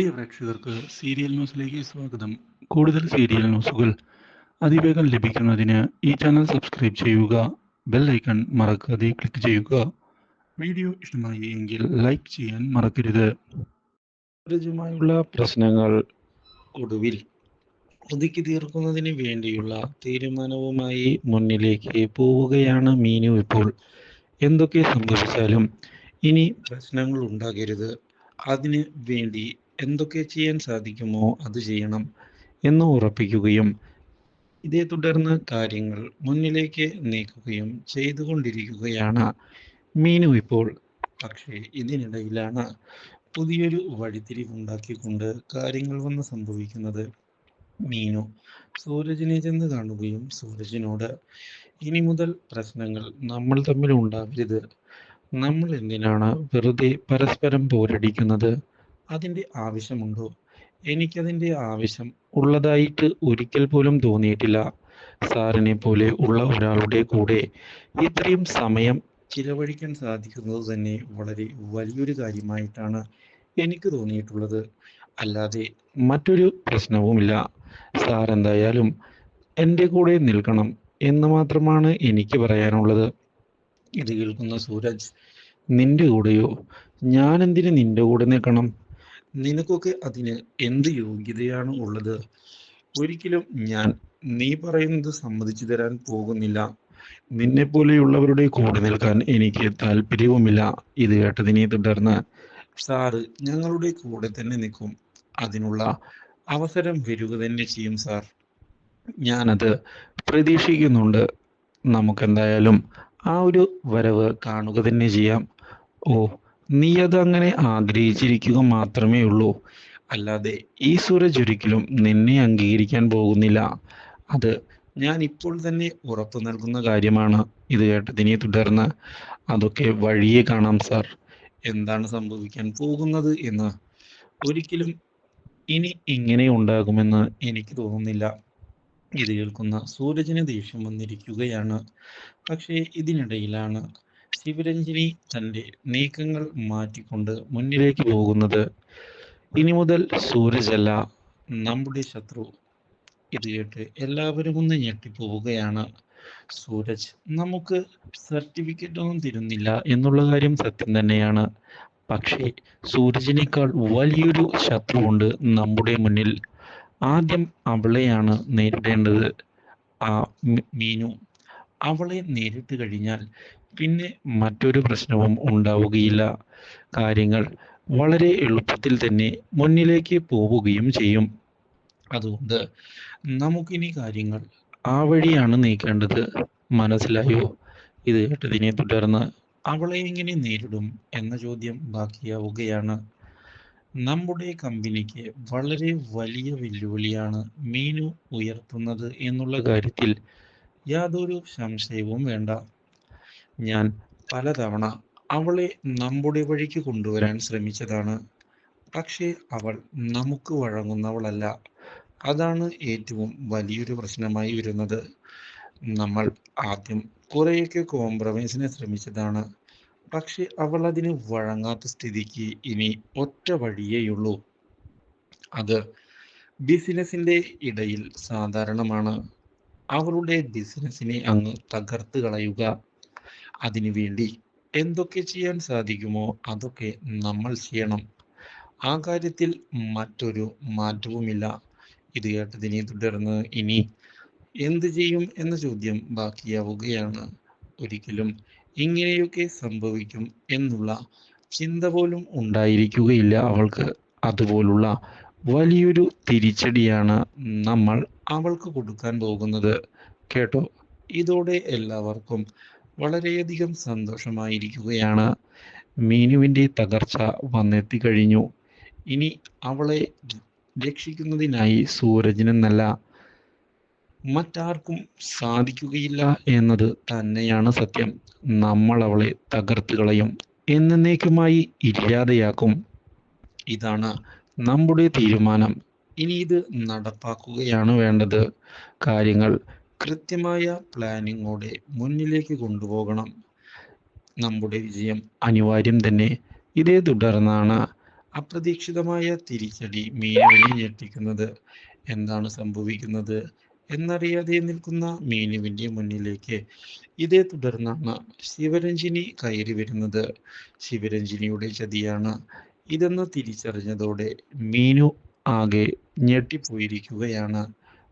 പ്രിയ പ്രേക്ഷകർക്ക് സീരിയൽ ന്യൂസിലേക്ക് സ്വാഗതം. കൂടുതൽ സീരിയൽ ന്യൂസുകൾ അതിവേഗം ലഭിക്കുന്നതിന് ഈ ചാനൽ സബ്സ്ക്രൈബ് ചെയ്യുക ബെൽ ഐക്കൺ മറക്കാതെ ക്ലിക്ക് ചെയ്യുക. വീഡിയോ ഇഷ്ടമായി എങ്കിൽ ലൈക്ക് ചെയ്യാൻ മറക്കരുത്. പ്രശ്നങ്ങൾ ഒടുവിൽ ഒതുക്കി തീർക്കുന്നതിന് വേണ്ടിയുള്ള തീരുമാനവുമായി മുന്നിലേക്ക് പോവുകയാണ് മീനു ഇപ്പോൾ. എന്തൊക്കെ സംഭവിച്ചാലും ഇനി പ്രശ്നങ്ങൾ ഉണ്ടാകരുത്. അതിന് വേണ്ടി എന്തൊക്കെ ചെയ്യാൻ സാധിക്കുമോ അത് ചെയ്യണം എന്ന് ഉറപ്പിക്കുകയും ഇതേ തുടർന്ന് കാര്യങ്ങൾ മുന്നിലേക്ക് നീക്കുകയും ചെയ്തുകൊണ്ടിരിക്കുകയാണ്. മീനു ഇപ്പോൾ പക്ഷേ ഇതിനിടയിലാണ് പുതിയൊരു വഴിത്തിരിവുണ്ടാക്കിക്കൊണ്ട് കാര്യങ്ങൾ വന്ന് സംഭവിക്കുന്നത്. മീനു സൂരജിനെ ചെന്ന് കാണുകയും സൂരജിനോട് ഇനി മുതൽ പ്രശ്നങ്ങൾ നമ്മൾ തമ്മിൽ ഉണ്ടാവരുത്. നമ്മൾ എന്തിനാണ് വെറുതെ പരസ്പരം പോരടിക്കുന്നത്? അതിന്റെ ആവശ്യമുണ്ടോ? എനിക്കതിന്റെ ആവശ്യം ഉള്ളതായിട്ട് ഒരിക്കൽ പോലും തോന്നിയിട്ടില്ല. സാറിനെ പോലെ ഉള്ള ഒരാളുടെ കൂടെ ഇത്രയും സമയം ചിലവഴിക്കാൻ സാധിക്കുന്നത് തന്നെ വളരെ വലിയൊരു കാര്യമായിട്ടാണ് എനിക്ക് തോന്നിയിട്ടുള്ളത്. അല്ലാതെ മറ്റൊരു പ്രശ്നവുമില്ല. സാർ എന്തായാലും എന്റെ കൂടെ നിൽക്കണം എന്ന് മാത്രമാണ് എനിക്ക് പറയാനുള്ളത്. ഇത് കേൾക്കുന്ന സൂരജ് നിന്റെ കൂടെയോ? ഞാൻ എന്തിന് നിന്റെ കൂടെ നിൽക്കണം? നിനക്കൊക്കെ അതിന് എന്ത് യോഗ്യതയാണ് ഉള്ളത്? ഒരിക്കലും ഞാൻ നീ പറയുന്നത് സമ്മതിച്ചു തരാൻ പോകുന്നില്ല. നിന്നെ പോലെയുള്ളവരുടെ കൂടെ നിൽക്കാൻ എനിക്ക് താല്പര്യവുമില്ല. ഇത് കേട്ടതിനെ തുടർന്ന് സാറ് ഞങ്ങളുടെ കൂടെ തന്നെ നിൽക്കും. അതിനുള്ള അവസരം വരിക തന്നെ ചെയ്യും സാർ. ഞാനത് പ്രതീക്ഷിക്കുന്നുണ്ട്. നമുക്കെന്തായാലും ആ ഒരു വരവ് കാണുക തന്നെ ചെയ്യാം. ഓ നീ അത് അങ്ങനെ ആഗ്രഹിച്ചിരിക്കുക മാത്രമേ ഉള്ളൂ. അല്ലാതെ ഈ സൂരജ് ഒരിക്കലും നിന്നെ അംഗീകരിക്കാൻ പോകുന്നില്ല. അത് ഞാൻ ഇപ്പോൾ തന്നെ ഉറപ്പു നൽകുന്ന കാര്യമാണ് ഇത് കേട്ടതിനെ തുടർന്ന്. അതൊക്കെ വഴിയെ കാണാം സാർ. എന്താണ് സംഭവിക്കാൻ പോകുന്നത് എന്ന്. ഒരിക്കലും ഇനി ഇങ്ങനെ ഉണ്ടാകുമെന്ന് എനിക്ക് തോന്നുന്നില്ല. ഇത് കേൾക്കുന്ന സൂരജിന് ദേഷ്യം വന്നിരിക്കുകയാണ്. പക്ഷേ ഇതിനിടയിലാണ് ശിവരഞ്ജിനി തന്റെ നീക്കങ്ങൾ മാറ്റിക്കൊണ്ട് മുന്നിലേക്ക് പോകുന്നത്. ഇനി മുതൽ സൂരജല്ല നമ്മുടെ ശത്രു. ഇത് കേട്ട് എല്ലാവരും ഒന്ന് ഞെട്ടിപ്പോവുകയാണ്. സൂരജ് നമുക്ക് സർട്ടിഫിക്കറ്റ് ഒന്നും തരുന്നില്ല എന്നുള്ള കാര്യം സത്യം തന്നെയാണ്. പക്ഷേ സൂരജിനേക്കാൾ വലിയൊരു ശത്രുവുണ്ട് നമ്മുടെ മുന്നിൽ. ആദ്യം അവളെയാണ് നേരിടേണ്ടത്. ആ മീനു അവളെ നേരിട്ട് കഴിഞ്ഞാൽ പിന്നെ മറ്റൊരു പ്രശ്നവും ഉണ്ടാവുകയില്ല. കാര്യങ്ങൾ വളരെ എളുപ്പത്തിൽ തന്നെ മുന്നിലേക്ക് പോവുകയും ചെയ്യും. അതുകൊണ്ട് നമുക്കിനി കാര്യങ്ങൾ ആ വഴിയാണ് നീക്കേണ്ടത്. മനസ്സിലായോ? ഇത് കേട്ടതിനെ തുടർന്ന് അവളെ എങ്ങനെ നേരിടും എന്ന ചോദ്യം ബാക്കിയാവുകയാണ്. നമ്മുടെ കമ്പനിക്ക് വളരെ വലിയ വെല്ലുവിളിയാണ് മീനു ഉയർത്തുന്നത് എന്നുള്ള കാര്യത്തിൽ യാതൊരു സംശയവും വേണ്ട. ഞാൻ പലതവണ അവളെ നമ്മുടെ വഴിക്ക് കൊണ്ടുവരാൻ ശ്രമിച്ചതാണ്. പക്ഷേ അവൾ നമുക്ക് വഴങ്ങുന്നവളല്ല. അതാണ് ഏറ്റവും വലിയൊരു പ്രശ്നമായി വരുന്നത്. നമ്മൾ ആദ്യം കുറേയൊക്കെ കോംപ്രമൈസിനെ ശ്രമിച്ചതാണ്. പക്ഷെ അവൾ അതിന് വഴങ്ങാത്ത സ്ഥിതിക്ക് ഇനി ഒറ്റ വഴിയേയുള്ളൂ അത് ബിസിനസിന്റെ ഇടയിൽ സാധാരണമാണ്. അവളുടെ ബിസിനസ്സിനെ അങ്ങ് തകർത്ത് കളയുക. അതിനുവേണ്ടി എന്തൊക്കെ ചെയ്യാൻ സാധിക്കുമോ അതൊക്കെ നമ്മൾ ചെയ്യണം. ആ കാര്യത്തിൽ മറ്റൊരു മാറ്റവുമില്ല. ഇത് കേട്ടതിനെ തുടർന്ന് ഇനി എന്ത് ചെയ്യും എന്ന ചോദ്യം ബാക്കിയാവുകയാണ്. ഒരിക്കലും ഇങ്ങനെയൊക്കെ സംഭവിക്കും എന്നുള്ള ചിന്ത പോലും ഉണ്ടായിരിക്കുകയില്ല അവൾക്ക്. അതുപോലുള്ള വലിയൊരു തിരിച്ചടിയാണ് നമ്മൾ അവൾക്ക് കൊടുക്കാൻ പോകുന്നത്. കേട്ടോ? ഇതോടെ എല്ലാവർക്കും വളരെയധികം സന്തോഷമായിരിക്കുകയാണ്. മീനുവിന്റെ തകർച്ച വന്നെത്തി കഴിഞ്ഞു ഇനി അവളെ രക്ഷിക്കുന്നതിനായി സൂരജിനെന്നല്ല മറ്റാർക്കും സാധിക്കുകയില്ല എന്നത് തന്നെയാണ് സത്യം. നമ്മൾ അവളെ തകർത്ത് കളയും എന്നേക്കുമായി ഇല്ലാതെയാക്കും. ഇതാണ് നമ്മുടെ തീരുമാനം. ഇനി ഇത് നടപ്പാക്കുകയാണ് വേണ്ടത്. കാര്യങ്ങൾ കൃത്യമായ പ്ലാനിങ്ങോടെ മുന്നിലേക്ക് കൊണ്ടുപോകണം. നമ്മുടെ വിജയം അനിവാര്യം തന്നെ. ഇതേ തുടർന്നാണ് അപ്രതീക്ഷിതമായ തിരിച്ചടി മീനുവിനെ ഞെട്ടിക്കുന്നത്. എന്താണ് സംഭവിക്കുന്നത് എന്നറിയാതെ നിൽക്കുന്ന മീനുവിന്റെ മുന്നിലേക്ക്. ഇതേ തുടർന്നാണ് ശിവരഞ്ജിനി കയറി വരുന്നത്. ശിവരഞ്ജിനിയുടെ ചതിയാണ് ഇതെന്ന് തിരിച്ചറിഞ്ഞതോടെ മീനു ആകെ ഞെട്ടിപ്പോയിരിക്കുകയാണ്.